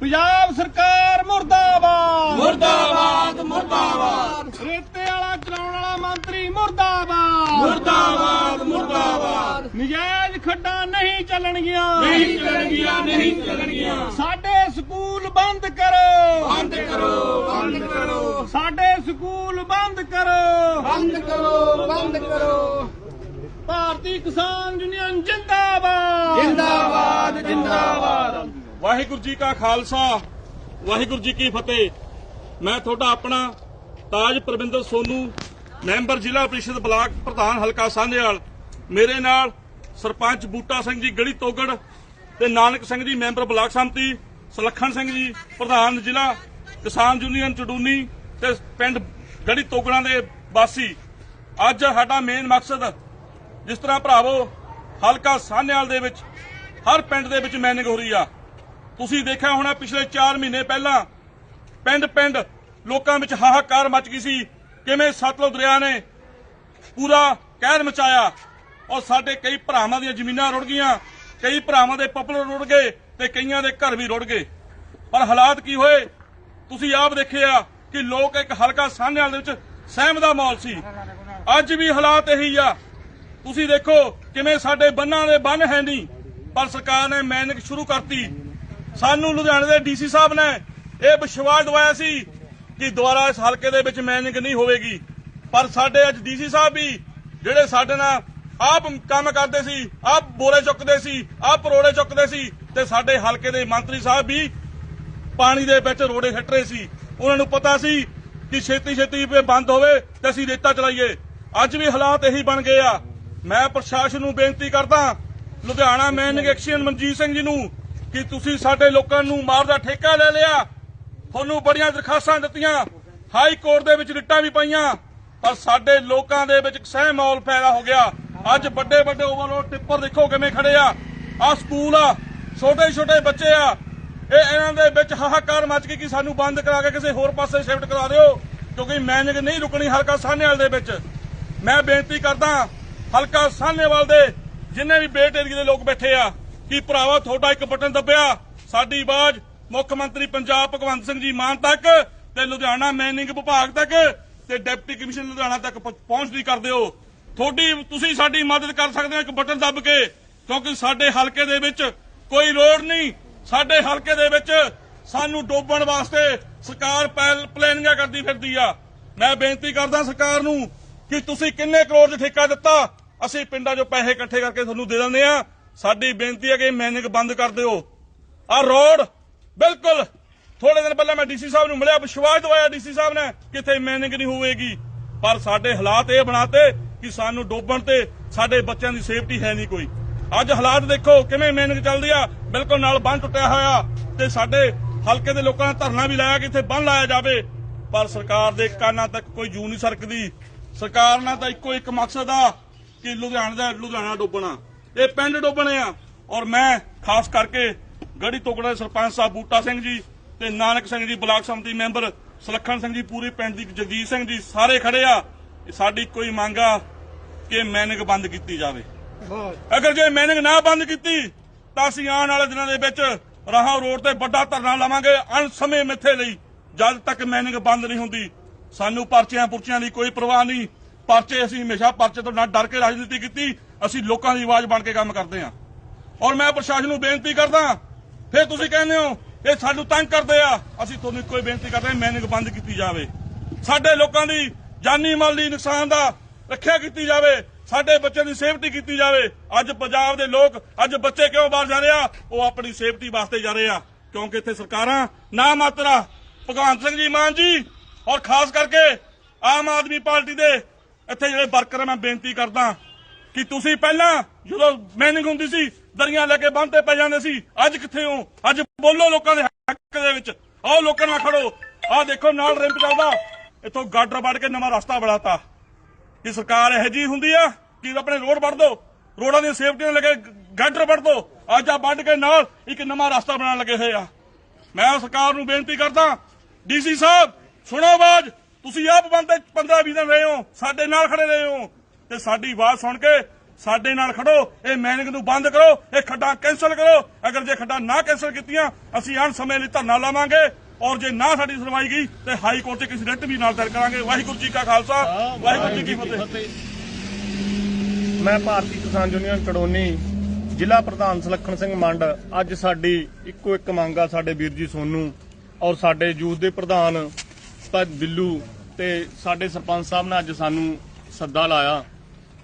ਪੰਜਾਬ ਸਰਕਾਰ ਮੁਰਦਾਬਾਦ। ਮੁਰਦਾਬਾਦ ਮੁਰਦਾਬਾਦ। ਰੇਤੇ ਵਾਲਾ ਚਲਾਉਣ ਵਾਲਾ ਮੰਤਰੀ ਮੁਰਦਾਬਾਦ। ਮੁਰਦਾਬਾਦ ਮੁਰਦਾਬਾਦ। ਨਜਾਇਜ਼ ਖੱਡਾਂ ਨਹੀਂ ਚੱਲਣਗੀਆਂ। ਨਹੀਂ ਚੱਲਣਗੀਆਂ ਨਹੀਂ ਚੱਲਣਗੀਆਂ। ਸਾਡੇ ਸਕੂਲ ਬੰਦ ਕਰੋ। ਬੰਦ ਕਰੋ ਬੰਦ ਕਰੋ। ਸਾਡੇ ਸਕੂਲ ਬੰਦ ਕਰੋ। ਬੰਦ ਕਰੋ ਬੰਦ ਕਰੋ। ਭਾਰਤੀ ਕਿਸਾਨ ਯੂਨੀਅਨ ਜਿੰਦਾਬਾਦ। ਵਾਹਿਗੁਰੂ ਜੀ ਕਾ ਖਾਲਸਾ, ਵਾਹਿਗੁਰੂ ਜੀ ਕੀ ਫਤਿਹ। ਮੈਂ ਤੁਹਾਡਾ ਆਪਣਾ ਤਾਜ ਪ੍ਰਵਿੰਦਰ ਸੋਨੂ, ਮੈਂਬਰ ਜ਼ਿਲ੍ਹਾ ਪ੍ਰੀਸ਼ਦ ਬਲਾਕ ਪ੍ਰਧਾਨ ਹਲਕਾ ਸਾਂਝੇਵਾਲ। ਮੇਰੇ ਨਾਲ ਸਰਪੰਚ ਬੂਟਾ ਸਿੰਘ ਜੀ ਗੜੀ ਤੋਗੜ ਤੇ ਨਾਨਕ ਸਿੰਘ ਜੀ, ਮੈਂਬਰ ਬਲਾਕ ਸੰਮਤੀ, ਸੁਲੱਖਣ ਸਿੰਘ ਜੀ, ਪ੍ਰਧਾਨ ਜ਼ਿਲ੍ਹਾ ਕਿਸਾਨ ਯੂਨੀਅਨ ਚਡੂਨੀ ਤੇ ਪਿੰਡ ਗੜੀ ਤੋਗੜਾਂ ਦੇ ਵਾਸੀ। ਅੱਜ ਸਾਡਾ ਮੇਨ ਮਕਸਦ, ਜਿਸ ਤਰ੍ਹਾਂ ਭਰਾਵੋ, ਹਲਕਾ ਸਾਹਨੇਵਾਲ ਦੇ ਵਿੱਚ, ਹਰ ਪਿੰਡ ਦੇ ਵਿੱਚ ਮੈਨਿੰਗ ਹੋ ਰਹੀ ਆ। ਤੁਸੀਂ ਦੇਖਿਆ ਹੋਣਾ ਪਿਛਲੇ 4 ਮਹੀਨੇ ਪਹਿਲਾਂ ਪਿੰਡ ਪਿੰਡ ਲੋਕਾਂ ਵਿੱਚ ਹਾਹਾਕਾਰ ਮਚ ਗਈ ਸੀ। ਕਿਵੇਂ ਸਤਲੁਜ ਦਰਿਆ ਨੇ ਪੂਰਾ ਕਹਿਰ ਮਚਾਇਆ ਔਰ ਸਾਡੇ ਕਈ ਭਰਾਵਾਂ ਦੀਆਂ ਜ਼ਮੀਨਾਂ ਰੁੜ ਗਈਆਂ, ਕਈ ਭਰਾਵਾਂ ਦੇ ਪਪਲਰ ਰੁੜ ਗਏ ਤੇ ਕਈਆਂ ਦੇ ਘਰ ਵੀ ਰੁੜ ਗਏ। ਪਰ ਹਾਲਾਤ ਕੀ ਹੋਏ? ਤੁਸੀਂ ਆਪ ਦੇਖਿਆ ਕਿ ਲੋਕ ਇੱਕ ਹਲਕਾ ਸਾਹਮਣੇ ਦੇ ਵਿੱਚ ਸਹਿਮ ਦਾ ਮਾਹੌਲ ਸੀ। ਅੱਜ ਵੀ ਹਾਲਾਤ ਇਹੀ ਆ। ਤੁਸੀਂ ਦੇਖੋ ਕਿਵੇਂ ਸਾਡੇ ਬੰਨਾਂ ਦੇ ਬੰਨ ਹੈ ਨਹੀਂ, ਪਰ ਸਰਕਾਰ ਨੇ ਮੈਨਿੰਗ ਸ਼ੁਰੂ ਕਰਤੀ। ਸਾਨੂੰ ਲੁਧਿਆਣੇ ਦੇ ਡੀਸੀ ਸਾਹਿਬ ਨੇ ਇਹ ਵਿਸ਼ਵਾਸ ਦਵਾਇਆ ਸੀ ਕਿ ਦੁਬਾਰਾ ਇਸ ਹਲਕੇ ਦੇ ਵਿੱਚ ਮੈਨਿੰਗ ਨਹੀਂ ਹੋਵੇਗੀ। ਪਰ ਸਾਡੇ ਅੱਜ ਡੀਸੀ ਸਾਹਿਬ ਵੀ ਜਿਹੜੇ ਸਾਡੇ ਨਾਲ ਆਪ ਕੰਮ ਕਰਦੇ ਸੀ, ਆਪ ਬੋਰੇ ਚੁੱਕਦੇ ਸੀ, ਆਪ ਪਰੋੜੇ ਚੁੱਕਦੇ ਸੀ ਤੇ ਸਾਡੇ ਹਲਕੇ ਦੇ ਮੰਤਰੀ ਸਾਹਿਬ ਵੀ ਪਾਣੀ ਦੇ ਵਿੱਚ ਰੋੜੇ ਛੱਟ ਰਹੇ ਸੀ। ਉਹਨਾਂ ਨੂੰ ਪਤਾ ਸੀ ਕਿ ਛੇਤੀ ਛੇਤੀ ਇਹ ਬੰਦ ਹੋਵੇ ਤੇ ਅਸੀਂ ਰੇਤਾ ਚਲਾਈਏ। ਅੱਜ ਵੀ ਹਾਲਾਤ ਇਹੀ ਬਣ ਗਏ ਆ। ਮੈਂ ਪ੍ਰਸ਼ਾਸਨ ਨੂੰ ਬੇਨਤੀ ਕਰਦਾ, ਲੁਧਿਆਣਾ ਮੈਨਿੰਗ ਐਕਸ਼ਨ ਮਨਜੀਤ ਸਿੰਘ ਜੀ ਨੂੰ ਕਿ ਤੁਸੀਂ ਸਾਡੇ ਲੋਕਾਂ ਨੂੰ ਮਾਰ ਦਾ ਠੇਕਾ ਲੈ ਲਿਆ। ਤੁਹਾਨੂੰ ਬੜੀਆਂ ਦਰਖਾਸਤਾਂ ਦਿੱਤੀਆਂ। ਹਾਈ ਕੋਰਟ ਦੇ ਵਿੱਚ ਰਿਟਾਂ ਵੀ ਪਈਆਂ। ਪਰ ਸਾਡੇ ਲੋਕਾਂ ਦੇ ਵਿੱਚ ਇੱਕ ਸਹਿਮ ਪੈਦਾ ਹੋ ਗਿਆ। ਅੱਜ ਵੱਡੇ ਵੱਡੇ ਓਵਰਲੋਡ ਟਿੱਪਰ ਦੇਖੋ ਕਿਵੇਂ ਖੜੇ ਆ। ਆ ਸਕੂਲ ਆ, ਛੋਟੇ ਛੋਟੇ ਬੱਚੇ ਆ। ਇਹ ਇਹਨਾਂ ਦੇ ਵਿੱਚ ਹਾਹਾਕਾਰ ਮਚ ਗਈ ਕਿ ਸਾਨੂੰ ਬੰਦ ਕਰਾ ਕੇ ਕਿਸੇ ਹੋਰ ਪਾਸੇ ਸ਼ਿਫਟ ਕਰਾ ਦਿਓ। ਕਿਉਂਕਿ ਮੈਨਿੰਗ ਨਹੀਂ ਰੁਕਣੀ ਹਲਕਾ ਸਾਹਨੇਵਾਲ ਦੇ ਵਿੱਚ, ਮੈਂ ਬੇਨਤੀ ਕਰਦਾ ਹਲਕਾ ਸਾਹਨੇਵਾਲ ਦੇ ਜਿੰਨੇ ਵੀ ਬੇਟ ਏਰੀਏ ਦੇ ਲੋਕ ਬੈਠੇ ਆ ਕਿ ਭਰਾਵਾ, ਤੁਹਾਡਾ ਇੱਕ ਬਟਨ ਦੱਬਿਆ? ਸਾਡੀ ਆਵਾਜ਼ ਮੁੱਖ ਮੰਤਰੀ ਪੰਜਾਬ ਭਗਵੰਤ ਸਿੰਘ ਜੀ ਮਾਨ ਤੱਕ ਤੇ ਲੁਧਿਆਣਾ ਮੈਨਿੰਗ ਵਿਭਾਗ ਤੱਕ ਤੇ ਡਿਪਟੀ ਕਮਿਸ਼ਨਰ ਲੁਧਿਆਣਾ ਤੱਕ ਪਹੁੰਚਦੀ ਕਰਦੇ ਹੋ ਤੁਹਾਡੀ, ਤੁਸੀਂ ਸਾਡੀ ਮਦਦ ਕਰ ਸਕਦੇ ਹੋ ਇੱਕ ਬਟਨ ਦੱਬ ਕੇ, ਕਿਉਂਕਿ ਸਾਡੇ ਹਲਕੇ ਦੇ ਵਿੱਚ ਕੋਈ ਰੋਡ ਨਹੀਂ। ਸਾਡੇ ਹਲਕੇ ਦੇ ਵਿੱਚ ਸਾਨੂੰ ਡੋਬਣ ਵਾਸਤੇ ਸਰਕਾਰ ਪਹਿਲ ਪਲੈਨਿੰਗਾਂ ਕਰਦੀ ਫਿਰਦੀ ਆ। ਮੈਂ ਬੇਨਤੀ ਕਰਦਾ ਸਰਕਾਰ ਨੂੰ ਕਿ ਤੁਸੀਂ ਕਿੰਨੇ ਕਰੋੜ ਦਾ ਠੇਕਾ ਦਿੱਤਾ, ਅਸੀਂ ਪਿੰਡਾਂ 'ਚੋਂ ਪੈਸੇ ਇਕੱਠੇ ਕਰਕੇ ਤੁਹਾਨੂੰ ਦੇ ਦਿੰਦੇ ਆ। ਸਾਡੀ ਬੇਨਤੀ ਹੈ ਕਿ ਮੈਨਿੰਗ ਬੰਦ ਕਰ ਦਿਓ। ਆ ਰੋਡ, ਬਿਲਕੁਲ। ਥੋੜੇ ਦਿਨ ਪਹਿਲਾਂ ਮੈਂ ਡੀਸੀ ਸਾਹਿਬ ਨੂੰ ਮਿਲਿਆ, ਵਿਸ਼ਵਾਸ ਦਵਾਇਆ ਡੀਸੀ ਸਾਹਿਬ ਨੇ ਕਿਥੇ ਮੈਨਿੰਗ ਨਹੀਂ ਹੋਵੇਗੀ। ਪਰ ਸਾਡੇ ਹਾਲਾਤ ਇਹ ਬਣਾਤੇ ਕਿ ਸਾਨੂੰ ਡੋਬਣ ਤੇ ਸਾਡੇ ਬੱਚਿਆਂ ਦੀ ਸੇਫਟੀ ਹੈ ਨਹੀਂ ਕੋਈ। ਅੱਜ ਹਾਲਾਤ ਦੇਖੋ ਕਿਵੇਂ ਮੈਨਿੰਗ ਚੱਲਦੀ ਆ। ਬਿਲਕੁਲ ਨਾਲ ਬੰਨ ਟੁੱਟਿਆ ਹੋਇਆ ਤੇ ਸਾਡੇ ਹਲਕੇ ਦੇ ਲੋਕਾਂ ਨੇ ਧਰਨਾ ਵੀ ਲਾਇਆ ਕਿ ਇੱਥੇ ਬੰਨ ਲਾਇਆ ਜਾਵੇ। ਪਰ ਸਰਕਾਰ ਦੇ ਕਾਨਾਂ ਤੱਕ ਕੋਈ ਜੂ ਨਹੀਂ ਸਰਕਦੀ। ਸਰਕਾਰ ਨਾਲ ਤਾਂ ਇੱਕੋ ਇੱਕ ਮਕਸਦ ਆ ਕਿ ਲੁਧਿਆਣਾ ਦਾ ਲੁਧਿਆਣਾ ਡੋਬਣਾ। ਇਹ ਪਿੰਡ ਡੋਬਣੇ ਆ। ਔਰ ਮੈਂ ਖਾਸ ਕਰਕੇ ਗੜੀ ਤੋਕੜਾ ਦੇ ਸਰਪੰਚ ਸਾਹਿਬ ਬੂਟਾ ਸਿੰਘ ਜੀ ਤੇ ਨਾਨਕ ਸਿੰਘ ਜੀ, ਬਲਾਕ ਸੰਮਤੀ ਮੈਂਬਰ ਸੁਲੱਖਣ ਸਿੰਘ ਜੀ, ਪੂਰੀ ਪਿੰਡ ਦੀ ਜਗਜੀਤ ਸਿੰਘ ਜੀ, ਸਾਰੇ ਖੜੇ ਆ। ਸਾਡੀ ਕੋਈ ਮੰਗ ਆ ਕਿ ਮੈਨਿੰਗ ਬੰਦ ਕੀਤੀ ਜਾਵੇ। ਅਗਰ ਜੇ ਮੈਨਿੰਗ ਨਾ ਬੰਦ ਕੀਤੀ, ਤਾਂ ਅਸੀਂ ਆਉਣ ਵਾਲੇ ਦਿਨਾਂ ਦੇ ਵਿੱਚ ਰਾਹਾਂ ਰੋਡ ਤੇ ਵੱਡਾ ਧਰਨਾ ਲਾਵਾਂਗੇ ਅਣਸਮੇਂ ਮਿੱਥੇ ਲਈ। ਜਦ ਤੱਕ ਮੈਨਿੰਗ ਬੰਦ ਨਹੀਂ ਹੁੰਦੀ, ਸਾਨੂੰ ਪਰਚਿਆਂ ਪੁਰਚਿਆਂ ਦੀ ਕੋਈ ਪਰਵਾਹ ਨਹੀਂ। ਪਰਚੇ ਅਸੀਂ ਹਮੇਸ਼ਾ ਪਰਚੇ ਤੋਂ ਨਾ ਡਰ ਕੇ ਰਾਜਨੀਤੀ ਕੀਤੀ। ਅਸੀਂ ਲੋਕਾਂ ਦੀ ਆਵਾਜ਼ ਬਣ ਕੇ ਕੰਮ ਕਰਦੇ ਹਾਂ। ਔਰ ਮੈਂ ਪ੍ਰਸ਼ਾਸਨ ਨੂੰ ਬੇਨਤੀ ਕਰਦਾ ਫਿਰ ਤੁਸੀਂ ਕਹਿੰਦੇ ਹੋ, ਇਹ ਸਾਨੂੰ ਤੰਗ ਕਰਦੇ ਆ। ਅਸੀਂ ਤੁਹਾਨੂੰ ਇੱਕੋ ਹੀ ਬੇਨਤੀ ਕਰਦੇ ਹਾਂ, ਮੈਨਿੰਗ ਬੰਦ ਕੀਤੀ ਜਾਵੇ। ਸਾਡੇ ਲੋਕਾਂ ਦੀ ਜਾਨੀ ਮਾਲੀ ਨੁਕਸਾਨ ਦਾ ਰੱਖਿਆ ਕੀਤੀ ਜਾਵੇ। ਸਾਡੇ ਬੱਚਿਆਂ ਦੀ ਸੇਫਟੀ ਕੀਤੀ ਜਾਵੇ। ਅੱਜ ਪੰਜਾਬ ਦੇ ਲੋਕ, ਅੱਜ ਬੱਚੇ ਕਿਉਂ ਬਾਹਰ ਜਾ ਰਹੇ ਆ? ਉਹ ਆਪਣੀ ਸੇਫਟੀ ਵਾਸਤੇ ਜਾ ਰਹੇ ਆ। ਕਿਉਂਕਿ ਇੱਥੇ ਸਰਕਾਰਾਂ ਨਾ ਮਾਤਰਾ ਭਗਵੰਤ ਸਿੰਘ ਜੀ ਮਾਨ ਜੀ, ਔਰ ਖਾਸ ਕਰਕੇ ਆਮ ਆਦਮੀ ਪਾਰਟੀ ਦੇ ਇੱਥੇ ਜਿਹੜੇ ਵਰਕਰ ਆ, ਮੈਂ ਬੇਨਤੀ ਕਰਦਾ ਕਿ ਤੁਸੀਂ ਪਹਿਲਾਂ ਜਦੋਂ ਮੈਨਿੰਗ ਹੁੰਦੀ ਸੀ, ਦਰੀਆਂ ਲੈ ਕੇ ਬੰਨ ਤੇ ਪੈ ਜਾਂਦੇ ਸੀ, ਅੱਜ ਕਿੱਥੇ ਹੋ? ਅੱਜ ਬੋਲੋ ਲੋਕਾਂ ਦੇ ਹੱਕ ਦੇ ਵਿੱਚ। ਆਓ ਲੋਕਾਂ ਨਾਲ ਖੜੋ। ਆਹ ਦੇਖੋ, ਨਾਲ ਰਿੰਪ ਚੱਲਦਾ। ਇੱਥੋਂ ਗਾਡਰ ਵੱਢ ਕੇ ਨਵਾਂ ਰਸਤਾ ਬਣਾਤਾ। ਕਿ ਸਰਕਾਰ ਇਹੋ ਜੀ ਹੁੰਦੀ ਆ ਕਿ ਆਪਣੇ ਰੋਡ ਵੜ ਦੋ। ਰੋਡਾਂ ਦੀ ਸੇਫਟੀ ਨਾਲ ਕੇ ਗਾਡਰ ਵੱਢ ਦੋ। ਅੱਜ ਆ ਵੱਢ ਕੇ ਨਾਲ ਇੱਕ ਨਵਾਂ ਰਸਤਾ ਬਣਾਉਣ ਲੱਗੇ ਹੋਏ ਆ। ਮੈਂ ਸਰਕਾਰ ਨੂੰ ਬੇਨਤੀ ਕਰਦਾ, ਡੀਸੀ ਸਾਹਿਬ, ਸੁਣੋ ਆਵਾਜ਼। ਤੁਸੀਂ ਆਪ ਬੰਦੇ 15 20 ਦਿਨ ਰਹੇ ਹੋ, ਸਾਡੇ ਨਾਲ ਖੜੇ ਰਹੇ ਹੋ। ਤੇ ਸਾਡੀ ਆਵਾਜ਼ ਸੁਣ ਕੇ ਸਾਡੇ ਨਾਲ ਖੜੋ ਇਹ ਮੈਨਿੰਗ ਨੂੰ ਬੰਦ ਕਰੋ ਇਹ ਖੱਡਾਂ ਕੈਂਸਲ ਕਰੋ। ਅਗਰ ਜੇ ਖੱਡਾਂ ਨਾ ਕੈਂਸਲ ਕੀਤੀਆਂ ਅਸੀਂ ਅਣ ਸਮੇਂ ਲਈ ਧਰਨਾ ਲਾਵਾਂਗੇ। ਔਰ ਜੇ ਨਾ ਸਾਡੀ ਸੁਣਵਾਈ ਗਈ ਤੇ ਹਾਈ ਕੋਰਟ 'ਚ ਕਿਸੇ ਰਿਟ ਵੀ ਨਾਲ ਦਰ ਕਰਾਂਗੇ। ਵਾਹਿਗੁਰੂ ਜੀ ਕਾ ਖਾਲਸਾ ਵਾਹਿਗੁਰੂ ਜੀ ਕੀ ਫਤਿਹ। ਮੈਂ ਭਾਰਤੀ ਕਿਸਾਨ ਯੂਨੀਅਨ ਕੜੋਨੀ ਜ਼ਿਲ੍ਹਾ ਪ੍ਰਧਾਨ ਸੁਲੱਖਣ ਸਿੰਘ ਮੰਡ। ਅੱਜ ਸਾਡੀ ਇੱਕੋ ਇੱਕ ਮੰਗ ਆ ਸਾਡੇ ਵੀਰ ਜੀ ਸੋਨੂ ਔਰ ਸਾਡੇ ਯੂਥ ਦੇ ਪ੍ਰਧਾਨ ਤਾਂ ਬਿੱਲੂ ਤੇ ਸਾਡੇ ਸਰਪੰਚ ਸਾਹਿਬ ਨੇ ਅੱਜ ਸਾਨੂੰ ਸੱਦਾ ਲਾਇਆ।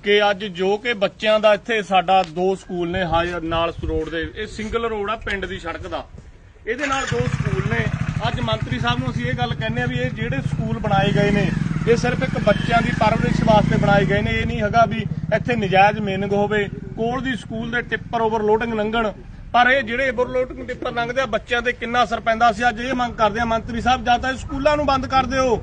ਕਿ ਅੱਜ ਜੋ ਕਿ ਬੱਚਿਆਂ ਦਾ ਇੱਥੇ ਸਾਡਾ ਦੋ ਸਕੂਲ ਨੇ ਹਾਈ ਨਾਲ ਰੋਡ ਦੇ। ਇਹ ਸਿੰਗਲ ਰੋਡ ਆ, ਪਿੰਡ ਦੀ ਸੜਕ ਦਾ। ਇਹਦੇ ਨਾਲ ਦੋ ਸਕੂਲ ਨੇ। ਅੱਜ ਮੰਤਰੀ ਸਾਹਿਬ ਨੂੰ ਅਸੀਂ ਇਹ ਗੱਲ ਕਹਿੰਦੇ ਆ ਵੀ ਇਹ ਜਿਹੜੇ ਸਕੂਲ ਬਣਾਏ ਗਏ ਨੇ, ਇਹ ਸਿਰਫ ਇੱਕ ਬੱਚਿਆਂ ਦੀ ਪਰਵਰਿਸ਼ ਵਾਸਤੇ ਬਣਾਏ ਗਏ ਨੇ। ਇਹ ਨਹੀਂ ਹੈਗਾ ਵੀ ਇੱਥੇ ਨਜਾਇਜ਼ ਮੇਨਿੰਗ ਹੋਵੇ। ਕੋਲ ਦੀ ਸਕੂਲ ਦੇ ਟਿੱਪਰ ਓਵਰਲੋਡਿੰਗ ਲੰਘਣ। ਪਰ ਇਹ ਜਿਹੜੇ ਓਵਰਲੋਡਿੰਗ ਟਿੱਪਰ ਲੰਘਦੇ ਆ, ਬੱਚਿਆਂ ਤੇ ਕਿੰਨਾ ਅਸਰ ਪੈਂਦਾ? ਸੀ ਅੱਜ ਇਹ ਮੰਗ ਕਰਦੇ ਆ ਮੰਤਰੀ ਸਾਹਿਬ, ਜਾਂ ਤਾਂ ਸਕੂਲਾਂ ਨੂੰ ਬੰਦ ਕਰ ਦਿਓ।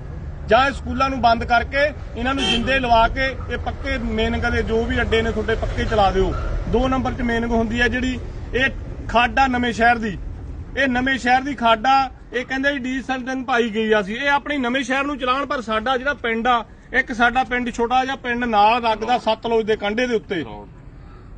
ਜਾਂ ਇਹ ਸਕੂਲਾਂ ਨੂੰ ਬੰਦ ਕਰਕੇ ਇਹਨਾਂ ਨੂੰ ਜਿੰਦੇ ਲਵਾ ਕੇ ਇਹ ਪੱਕੇ ਮੇਨਿੰਗ ਦੇ ਜੋ ਵੀ ਅੱਡੇ ਨੇ ਤੁਹਾਡੇ ਪੱਕੇ ਚਲਾ ਦਿਓ। ਦੋ ਨੰਬਰ 'ਚ ਮੇਨਿੰਗ ਹੁੰਦੀ ਹੈ ਜਿਹੜੀ ਇਹ ਖਾਡਾ ਨਵੇਂ ਸ਼ਹਿਰ ਦੀ। ਇਹ ਨਵੇਂ ਸ਼ਹਿਰ ਦੀ ਖਾਡਾ, ਇਹ ਕਹਿੰਦੇ ਜੀ ਡੀਸੈਂਟਨ ਪਾਈ ਗਈ ਆ ਸੀ ਇਹ ਆਪਣੀ ਨਵੇਂ ਸ਼ਹਿਰ ਨੂੰ ਚਲਾਉਣ, ਪਰ ਸਾਡਾ ਜਿਹੜਾ ਪਿੰਡ ਆ, ਇੱਕ ਸਾਡਾ ਪਿੰਡ ਛੋਟਾ ਜਿਹਾ ਪਿੰਡ ਨਾਲ ਲੱਗਦਾ ਸਤਲੁਜ ਦੇ ਕੰਢੇ ਦੇ ਉੱਤੇ।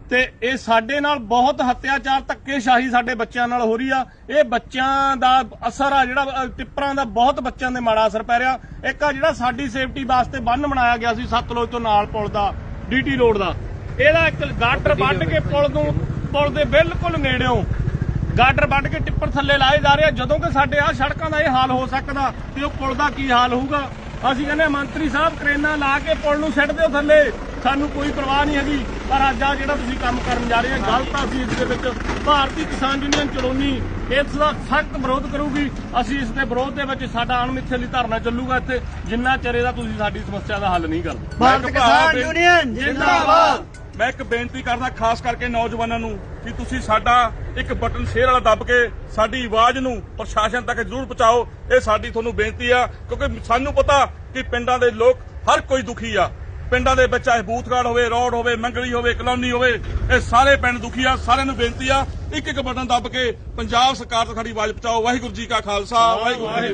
ਤੇ ਇਹ ਸਾਡੇ ਨਾਲ ਬਹੁਤ ਹੱਤਿਆਚਾਰ ਧੱਕੇਸ਼ਾਹੀ ਸਾਡੇ ਬੱਚਿਆਂ ਨਾਲ ਹੋ ਰਹੀ ਆ। ਇਹ ਬੱਚਿਆਂ ਦਾ ਅਸਰ ਆ ਜਿਹੜਾ ਟਿੱਪਰਾਂ ਦਾ ਬਹੁਤ ਬੱਚਿਆਂ ਦੇ ਮਾੜਾ ਅਸਰ ਪੈ ਰਿਹਾ। ਇੱਕ ਆ ਜਿਹੜਾ ਸਾਡੀ ਸੇਫਟੀ ਵਾਸਤੇ ਬੰਨ ਬਣਾਇਆ ਗਿਆ ਸੀ ਸਤਲੁਜ ਤੋਂ ਨਾਲ ਪੁਲ ਦਾ ਡੀਟੀ ਰੋਡ ਦਾ। ਇਹਦਾ ਇੱਕ ਗਾਟਰ ਵੱਢ ਕੇ ਪੁਲ ਨੂੰ ਪੁਲ ਦੇ ਬਿਲਕੁਲ ਨੇੜਿਓਂ ਗਾਡਰ ਵੱਢ ਕੇ ਟਿੱਪਰ ਥੱਲੇ ਲਾਏ ਜਾ ਰਹੇ ਆ। ਜਦੋਂ ਕਿ ਸਾਡੇ ਆ ਸੜਕਾਂ ਦਾ ਇਹ ਹਾਲ ਹੋ ਸਕਦਾ ਤੇ ਉਹ ਪੁਲ ਦਾ ਕੀ ਹਾਲ ਹੋਊਗਾ। ਅਸੀਂ ਕਹਿੰਦੇ ਮੰਤਰੀ ਸਾਹਿਬ ਕਰੇਨਾ ਲਾ ਕੇ ਪੁਲ ਨੂੰ ਸਿੱਟ ਦਿਓ ਥੱਲੇ। ਸਾਨੂੰ ਕੋਈ ਪਰਵਾਹ ਨਹੀਂ ਹੈਗੀ ਪਰ ਅੱਜ ਆ ਜਿਹੜਾ ਤੁਸੀਂ ਕੰਮ ਕਰਨ ਜਾ ਰਹੇ ਆ ਗਲਤ ਆ ਅਸੀਂ ਇਸ ਦੇ ਵਿੱਚ ਭਾਰਤੀ ਕਿਸਾਨ ਯੂਨੀਅਨ ਚੜੋਨੀ ਇਸ ਦਾ ਸਖਤ ਵਿਰੋਧ ਕਰੂਗੀ। ਅਸੀਂ ਇਸ ਦੇ ਵਿਰੋਧ ਦੇ ਵਿੱਚ ਸਾਡਾ ਅਣਮਿੱਥੇ ਲਈ ਧਰਨਾ ਚੱਲੂਗਾ ਇੱਥੇ ਜਿੰਨਾ ਚਿਰ ਇਹਦਾ ਤੁਸੀਂ ਸਾਡੀ ਸਮੱਸਿਆ ਦਾ ਹੱਲ ਨਹੀਂ ਕਰਦੇ। ਭਾਰਤ ਕਿਸਾਨ ਯੂਨੀਅਨ ਜਿੰਦਾਬਾਦ। ਮੈਂ ਇੱਕ ਬੇਨਤੀ ਕਰਦਾ ਖਾਸ ਕਰਕੇ ਨੌਜਵਾਨਾਂ ਨੂੰ ਕਿ ਤੁਸੀਂ ਸਾਡਾ ਇੱਕ ਬਟਨ ਸ਼ੇਅਰ ਵਾਲਾ ਦੱਬ ਕੇ ਸਾਡੀ ਆਵਾਜ਼ ਨੂੰ ਪ੍ਰਸ਼ਾਸਨ ਤੱਕ ਜ਼ਰੂਰ ਪਹੁੰਚਾਓ। ਇਹ ਸਾਡੀ ਤੁਹਾਨੂੰ ਬੇਨਤੀ ਆ ਕਿਉਂਕਿ ਸਾਨੂੰ ਪਤਾ ਕਿ ਪਿੰਡਾਂ ਦੇ ਲੋਕ ਹਰ ਕੋਈ ਦੁਖੀ ਆ। ਪਿੰਡਾਂ ਦੇ ਵਿੱਚ ਚਾਹੇ ਬੂਥਗੜ ਹੋਵੇ, ਰੋਡ ਹੋਵੇ, ਮੰਗਲੀ ਹੋਵੇ, ਕਲੋਨੀ ਹੋਵੇ, ਇਹ ਸਾਰੇ ਪਿੰਡ ਦੁਖੀ ਆ, ਸਾਰਿਆਂ ਨੂੰ ਬੇਨਤੀ ਆ ਇੱਕ ਇੱਕ ਬਟਨ ਦੱਬ ਕੇ ਪੰਜਾਬ ਸਰਕਾਰ ਤੋਂ ਸਾਡੀ ਆਵਾਜ਼ ਪਹੁੰਚਾਓ। ਵਾਹਿਗੁਰੂ ਜੀ ਕਾ ਖਾਲਸਾ, ਵਾਹਿਗੁਰੂ ਜੀ